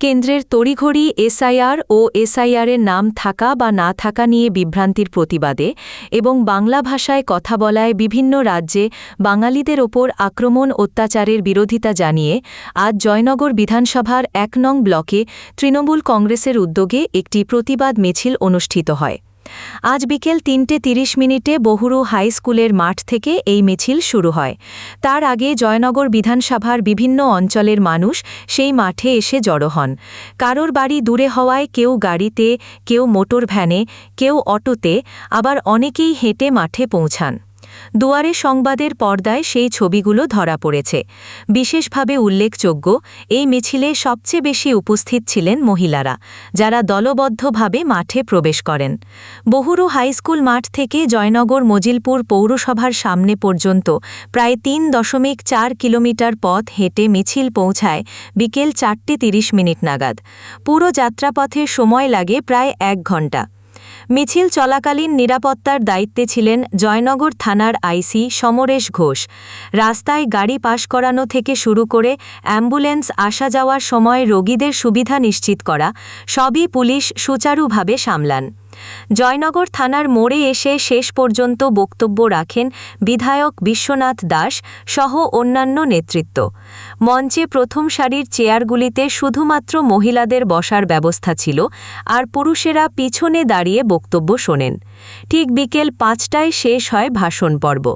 কেন্দ্রের তড়িঘড়ি, এসআইআর ও এসআইআরের নাম থাকা বা না থাকা নিয়ে বিভ্রান্তির প্রতিবাদে এবং বাংলা ভাষায় কথা বলায় বিভিন্ন রাজ্যে বাঙালিদের ওপর আক্রমণ অত্যাচারের বিরোধিতা জানিয়ে আজ জয়নগর বিধানসভার এক নং ব্লকে তৃণমূল কংগ্রেসের উদ্যোগে একটি প্রতিবাদ মিছিল অনুষ্ঠিত হয়। আজ বিকেল তিনটে তিরিশ মিনিটে বহুরু হাই স্কুলের মাঠ থেকে এই মিছিল শুরু হয়। তার আগে জয়নগর বিধানসভার বিভিন্ন অঞ্চলের মানুষ সেই মাঠে এসে জড়ো হন। কারোর বাড়ি দূরে হওয়ায় কেউ গাড়িতে, কেউ মোটর ভ্যানে, কেউ অটোতে, আবার অনেকেই হেঁটে মাঠে পৌঁছান। দুয়ারে সংবাদের পর্দায় সেই ছবিগুলো ধরা পড়েছে। বিশেষভাবে উল্লেখযোগ্য, এই মিছিলে সবচেয়ে বেশি উপস্থিত ছিলেন মহিলারা, যারা দলবদ্ধভাবে মাঠে প্রবেশ করেন। বহুরু হাইস্কুল মাঠ থেকে জয়নগর মজিলপুর পৌরসভার সামনে পর্যন্ত প্রায় তিন দশমিক চার কিলোমিটার পথ হেঁটে মিছিল পৌঁছায় বিকেল চারটে তিরিশ মিনিট নাগাদ। পুরো যাত্রাপথে সময় লাগে প্রায় এক ঘণ্টা। মিছিল চলাকালীন নিরাপত্তার দায়িত্বে ছিলেন জয়নগর থানার আইসি সমরেশ ঘোষ। রাস্তায় গাড়ি পাশ করানো থেকে শুরু করে অ্যাম্বুলেন্স আসা যাওয়ার সময় রোগীদের সুবিধা নিশ্চিত করা, সবই পুলিশ সুচারুভাবে সামলান। জয়নগর থানার মোড়ে এসে শেষ পর্যন্ত বক্তব্য রাখেন বিধায়ক বিশ্বনাথ দাস সহ অন্যান্য নেতৃত্ব। মঞ্চে প্রথম সারির চেয়ারগুলিতে শুধুমাত্র মহিলাদের বসার ব্যবস্থা ছিল, আর পুরুষেরা পিছনে দাঁড়িয়ে বক্তব্য শোনেন। ঠিক বিকেল পাঁচটায় শেষ হয় ভাষণ পর্ব।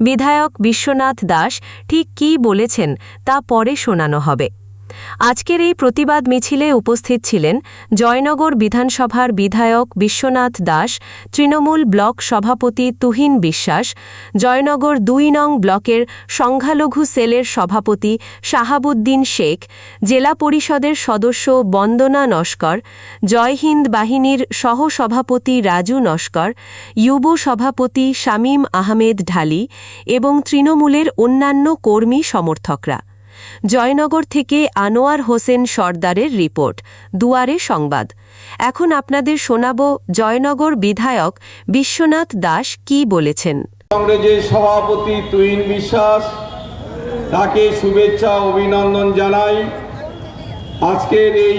বিধায়ক বিশ্বনাথ দাস ঠিক কী বলেছেন তা পরে শোনানো হবে। আজকের এই প্রতিবাদ মিছিলে উপস্থিত ছিলেন জয়নগর বিধানসভার বিধায়ক বিশ্বনাথ দাস, তৃণমূল ব্লক সভাপতি তুহিন বিশ্বাস, জয়নগর দুই নং ব্লকের সংখ্যালঘু সেলের সভাপতি শাহাবুদ্দিন শেখ, জেলা পরিষদের সদস্য বন্দনা নস্কর জয়হিন্দ বাহিনীর সহসভাপতি রাজু নস্কর, যুব সভাপতি শামীম আহমেদ ঢালি এবং তৃণমূলের অন্যান্য কর্মী সমর্থকরা। জয়নগর থেকে আনোয়ার হোসেন সর্দারের রিপোর্ট, দুয়ারে সংবাদ। এখন আপনাদের শোনাব জয়নগর বিধায়ক বিশ্বনাথ দাস কি বলেছেন। কংগ্রেসের সভাপতি তুহিন বিশ্বাস, তাকে শুভেচ্ছা অভিনন্দন জানাই। আজকের এই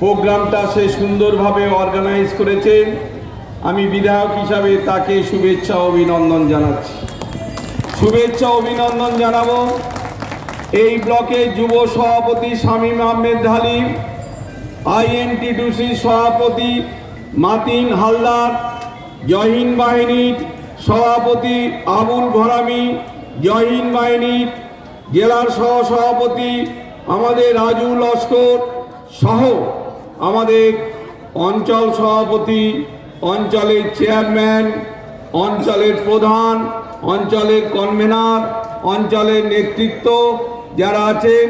প্রোগ্রামটা সে সুন্দরভাবে অর্গানাইজ করেছেন। আমি বিধায়ক হিসাবে তাকে শুভেচ্ছা অভিনন্দন জানাচ্ছি। শুভেচ্ছা অভিনন্দন জানাব। এই ব্লকের যুব সভাপতি শামীম আহমেদ ঢালি, আইএনটিডিসির সভাপতি মাতিন হালদার জহিন বাহিনীর সভাপতি আবুল ঘরামি জহিন বাহিনীর জেলার সহ সভাপতি আমাদের রাজু লস্কর সহ আমাদের অঞ্চল সভাপতি, অঞ্চলের চেয়ারম্যান, অঞ্চলের প্রধান, অঞ্চলের কনভেনার, অঞ্চলের নেতৃত্ব যারা আছেন,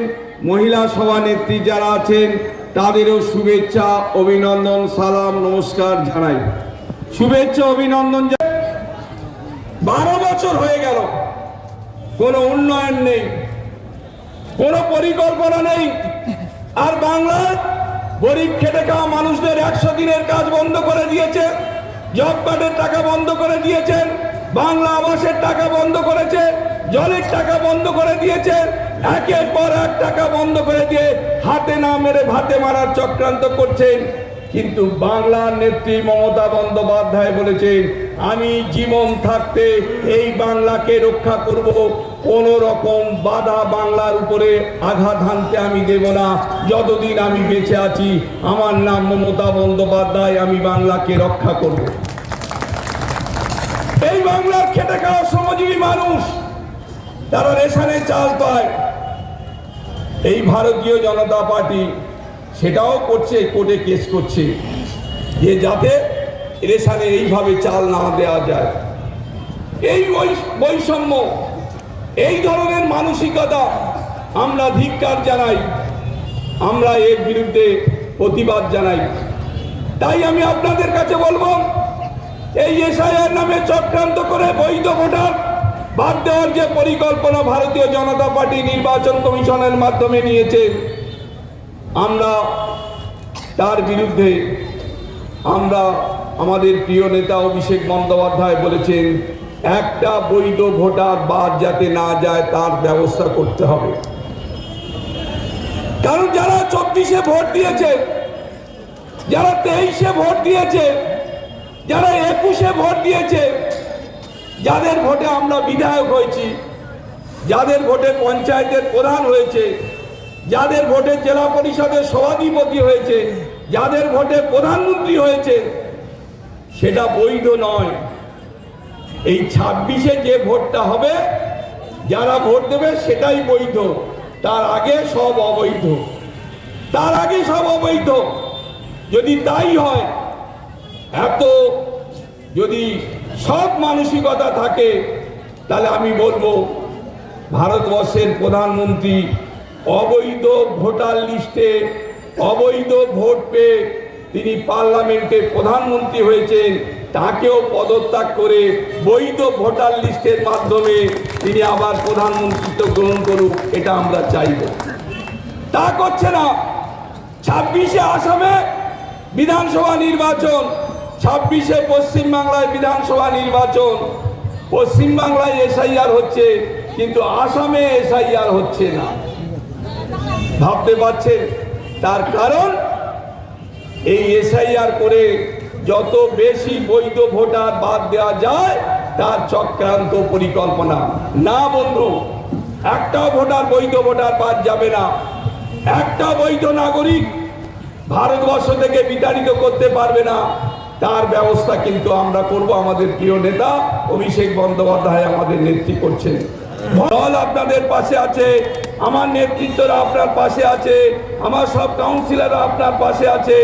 মহিলা সভানেত্রী যারা আছেন, তাদেরও শুভেচ্ছা, অভিনন্দন, সালাম, নমস্কার জানাই শুভেচ্ছা, অভিনন্দন। বারো বছর হয়ে গেল, কোনো উন্নয়ন নেই, কোনো পরিকল্পনা নেই আর বাংলার গরিব খেটে খাওয়া মানুষদের একশো দিনের কাজ বন্ধ করে দিয়েছে, জব কার্ডের টাকা বন্ধ করে দিয়েছেন বাংলা আবাসের টাকা বন্ধ করেছে জলের টাকা বন্ধ করে দিয়েছে। একের পর এক টাকা বন্ধ করে দিয়ে হাতে না মেরে ভাতে মারার চক্রান্ত করছেন। কিন্তু বাংলার নেত্রী মমতা বন্দ্যোপাধ্যায় বলেছেন, আমি জীবন থাকতে এই বাংলাকে রক্ষা করব। কোন রকম বাধা বাংলার উপরে আঘাত হানতে আমি দেব না। যতদিন আমি বেঁচে আছি, আমার নাম মমতা বন্দ্যোপাধ্যায়, আমি বাংলাকে রক্ষা করব। এই বাংলার খেটে খাওয়া শ্রমজীবী মানুষ তারা রেশনে চাল পায়। এই ভারতীয় জনতা পার্টি সেটাও করছে, কোর্টে কেস করছে। যে যাতে রেশনে এইভাবে চাল না দেওয়া যায়। এই বৈষম্য, এই ধরনের মানসিকতা আমরা ধিক্কার জানাই। আমরা এর বিরুদ্ধে প্রতিবাদ জানাই। তাই আমি আপনাদের কাছে বলব, এই এসআইআর নামে চক্রান্ত করে বৈধ ভোটার বাদ দেওয়ার যে পরিকল্পনা ভারতীয় জনতা পার্টি নির্বাচন কমিশনের মাধ্যমে নিয়েছে, আমরা তার বিরুদ্ধে, আমরা আমাদের প্রিয় নেতা অভিষেক বন্দ্যোপাধ্যায় বলেছেন, একটা বৈধ ভোটার বাদ যাতে না যায় তার ব্যবস্থা করতে হবে। কারণ যারা চব্বিশে ভোট দিয়েছে, যারা তেইশে ভোট দিয়েছে, যারা একুশে ভোট দিয়েছে যাদের ভোটে আমরা বিধায়ক হয়েছি, যাদের ভোটে পঞ্চায়েতের প্রধান হয়েছে, যাদের ভোটে জেলা পরিষদের সভাধিপতি হয়েছে, যাদের ভোটে প্রধানমন্ত্রী হয়েছে, সেটা বৈধ নয়। এই ছাব্বিশে যে ভোটটা হবে, যারা ভোট দেবে সেটাই বৈধ। তার আগে সব অবৈধ। তার আগে সব অবৈধ। যদি তাই হয়, এত যদি সব মানসিকতা থাকে, তাহলে আমি বলব ভারতবর্ষের প্রধানমন্ত্রী অবৈধ ভোটার লিস্টে, অবৈধ ভোট পেয়ে তিনি পার্লামেন্টে প্রধানমন্ত্রী হয়েছেন, তাকেও পদত্যাগ করে বৈধ ভোটার লিস্টের মাধ্যমে তিনি আবার প্রধানমন্ত্রিত্ব গ্রহণ করুক, এটা আমরা চাইব। তা করছে না। ছাব্বিশে আসামে বিধানসভা নির্বাচন ছাব্বিশে পশ্চিমবাংলায় বিধানসভা নির্বাচন। পশ্চিমবাংলায় এসআইআর হচ্ছে, কিন্তু আসামে এসআইআর হচ্ছে না। ভাবতে পারছেন? তার কারণ, এই এসআইআর করে যত বেশি বৈধ ভোটার বাদ দেওয়া যায়, তার চক্রান্ত পরিকল্পনা। না বন্ধু, একটা ভোটার বৈধ ভোটার বাদ যাবে না। একটা বৈধ নাগরিক ভারতবর্ষ থেকে বিতাড়িত করতে পারবে না। তার ব্যবস্থা কিন্তু আমরা করব। আমাদের প্রিয় নেতা অভিষেক বন্দ্যোপাধ্যায় আমাদের নেত্রী করছেন। দল আপনাদের পাশে আছে, আমার নেতৃত্বরা আপনার পাশে আছে, আমার সব কাউন্সিলররা আপনার পাশে আছে,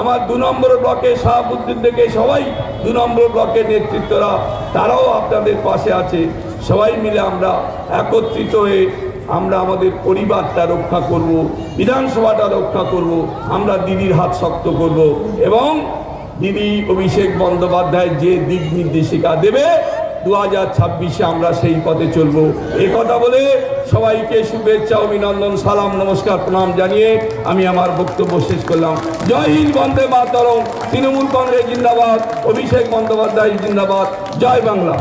আমার দু নম্বর ব্লকে শাহাবুদ্দিন থেকে সবাই দু নম্বর ব্লকের নেতৃত্বরা, তারাও আপনাদের পাশে আছে। সবাই মিলে আমরা একত্রিত হয়ে আমরা আমাদের পরিবারটা রক্ষা করব, বিধানসভাটা রক্ষা করব, আমরা দিদির হাত শক্ত করব এবং দিদি অভিষেক বন্দ্যোপাধ্যায় যে দিক নির্দেশিকা দেবে দু হাজার ছাব্বিশে আমরা সেই পথে চলব। এ কথা বলে সবাইকে শুভেচ্ছা, অভিনন্দন, সালাম, নমস্কার, প্রণাম জানিয়ে আমি আমার বক্তব্য শেষ করলাম। জয় হিন্দ, বন্দে মাতরম। তৃণমূল কংগ্রেস জিন্দাবাদ, অভিষেক বন্দ্যোপাধ্যায় জিন্দাবাদ। জয় বাংলা।